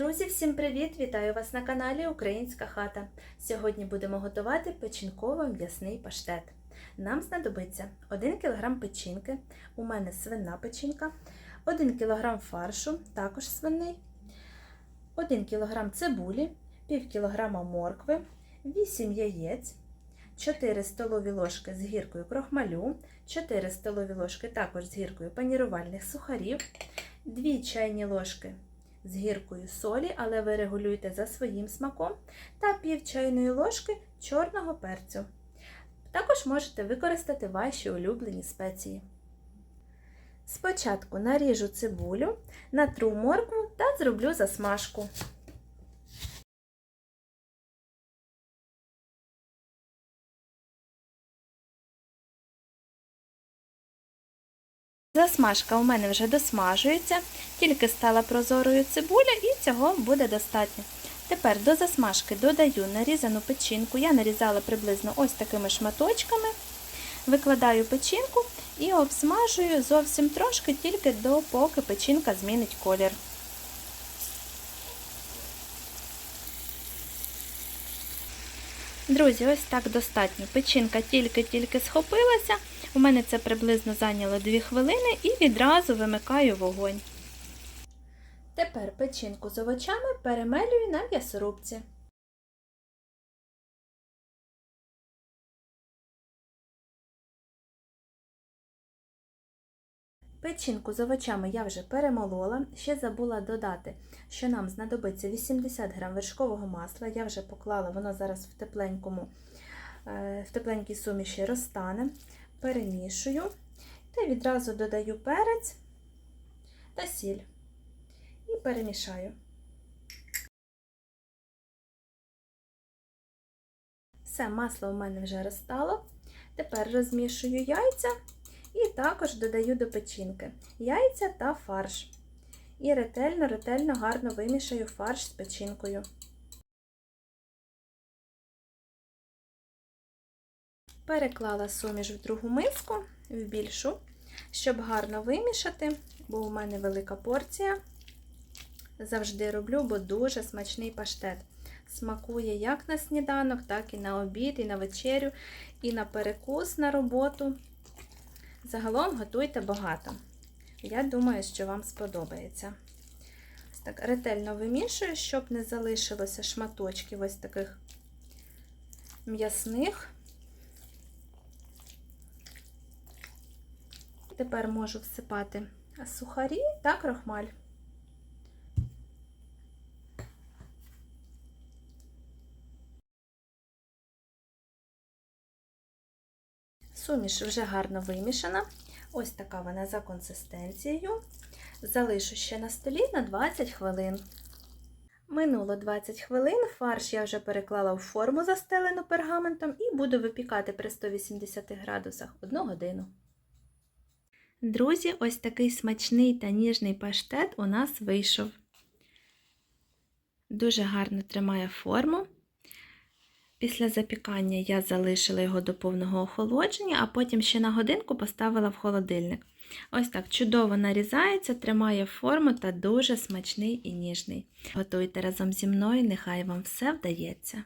Друзі, всім привіт! Вітаю вас на каналі Українська хата. Сьогодні будемо готувати печінково-м'ясний паштет. Нам знадобиться 1 кг печінки, у мене свинна печінка, 1 кг фаршу, також свиний, 1 кг цибулі, пів кг моркви, 8 яєць, 4 столові ложки з гіркою крохмалю, 4 столові ложки також з гіркою панірувальних сухарів, 2 чайні ложки з гіркою солі, але ви регулюєте за своїм смаком, та пів чайної ложки чорного перцю. Також можете використати ваші улюблені спеції. Спочатку наріжу цибулю, натру моркву та зроблю засмажку. Засмажка у мене вже досмажується, тільки стала прозорою цибуля і цього буде достатньо. Тепер до засмажки додаю нарізану печінку. Я нарізала приблизно ось такими шматочками. Викладаю печінку і обсмажую зовсім трошки, тільки допоки печінка змінить колір. Друзі, ось так достатньо. Печінка тільки-тільки схопилася. У мене це приблизно зайняло 2 хвилини і відразу вимикаю вогонь. Тепер печінку з овочами перемелюю на м'ясорубці. Печінку з овочами я вже перемолола, ще забула додати, що нам знадобиться 80 г вершкового масла. Я вже поклала, воно зараз в тепленькому, в тепленькій суміші розтане. Перемішую та відразу додаю перець та сіль і перемішаю. Все, масло у мене вже розстало. Тепер розмішую яйця і також додаю до печінки яйця та фарш. І ретельно-ретельно гарно вимішаю фарш з печінкою. Переклала суміш в другу миску, в більшу, щоб гарно вимішати, бо у мене велика порція. Завжди роблю, бо дуже смачний паштет. Смакує як на сніданок, так і на обід, і на вечерю, і на перекус на роботу. Загалом готуйте багато. Я думаю, що вам сподобається. Так ретельно вимішую, щоб не залишилося шматочків ось таких м'ясних. Тепер можу всипати сухарі та крохмаль. Суміш вже гарно вимішана. Ось така вона за консистенцією. Залишу ще на столі на 20 хвилин. Минуло 20 хвилин, фарш я вже переклала в форму, застелену пергаментом, і буду випікати при 180 градусах 1 годину. Друзі, ось такий смачний та ніжний паштет у нас вийшов. Дуже гарно тримає форму. Після запікання я залишила його до повного охолодження, а потім ще на годинку поставила в холодильник. Ось так чудово нарізається, тримає форму та дуже смачний і ніжний. Готуйте разом зі мною, нехай вам все вдається.